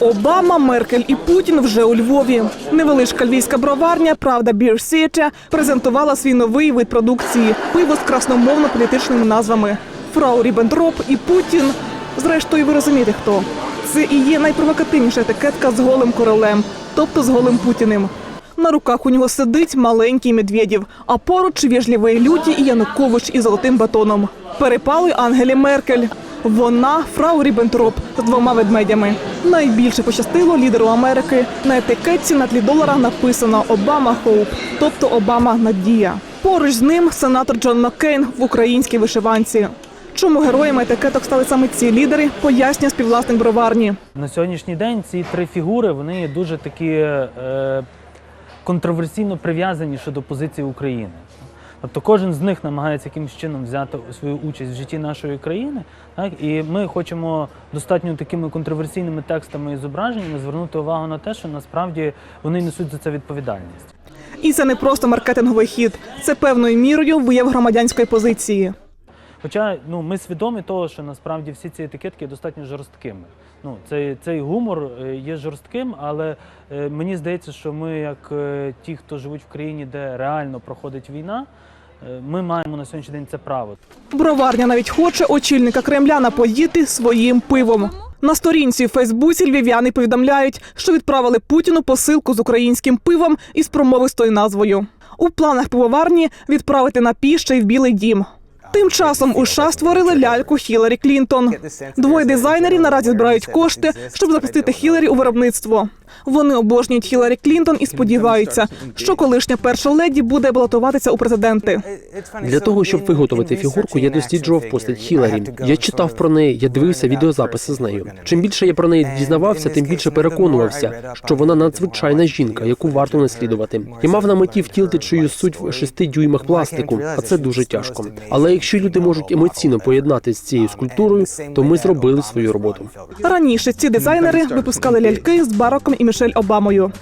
Обама, Меркель і Путін вже у Львові. Невеличка львівська броварня Правда Бір презентувала свій новий вид продукції пиво з красномовно-політичними назвами Фрау Ріббентроп і Путін. Зрештою, ви розумієте хто. Це і є найпровокативніша етикетка з голим королем, тобто з голим Путіним. На руках у нього сидить маленький Медведєв, а поруч вежливі люді і Янукович із золотим батоном. Перепали Ангелі Меркель. Вона фрау Ріббентроп з двома ведмедями. Найбільше пощастило лідеру Америки. На етикетці на тлі долара написано Обама Хоуп, тобто Обама Надія. Поруч з ним сенатор Джон Маккейн в українській вишиванці. Чому героями етикеток стали саме ці лідери, пояснює співвласник броварні. На сьогоднішній день ці три фігури вони дуже такі е, контроверсійно прив'язані щодо позиції України. Тобто кожен з них намагається якимось чином взяти свою участь в житті нашої країни. Так? І ми хочемо достатньо такими контроверсійними текстами і зображеннями звернути увагу на те, що насправді вони несуть за це відповідальність. І це не просто маркетинговий хід, це певною мірою вияв громадянської позиції. Хоча ну, ми свідомі того, що насправді всі ці етикетки є достатньо жорсткими. Ну, цей, цей гумор е, є жорстким, але е, мені здається, що ми, як е, ті, хто живуть в країні, де реально проходить війна, ми маємо на сьогоднішній день це право. Броварня навіть хоче очільника Кремля напоїти своїм пивом. На сторінці в Фейсбуці львів'яни повідомляють, що відправили Путіну посилку з українським пивом із промовистою назвою. У планах пивоварні відправити напій ще й в Білий Дім. Тим часом у США створили ляльку Хіларі Клінтон. Двоє дизайнерів наразі збирають кошти, щоб запустити Хіларі у виробництво. Вони обожнюють Хіларі Клінтон і сподіваються, що колишня перша леді буде балотуватися у президенти. Для того, щоб виготовити фігурку, я досліджував постать Хіларі. Я читав про неї, я дивився відеозаписи з нею. Чим більше я про неї дізнавався, тим більше переконувався, що вона надзвичайна жінка, яку варто наслідувати. Я мав на меті втілити чию суть в шести дюймах пластику, а це дуже тяжко. Але якщо люди можуть емоційно поєднати з цією скульптурою, то ми зробили свою роботу. Раніше ці дизайнери випускали ляльки з Бараком і Мішель Обамою.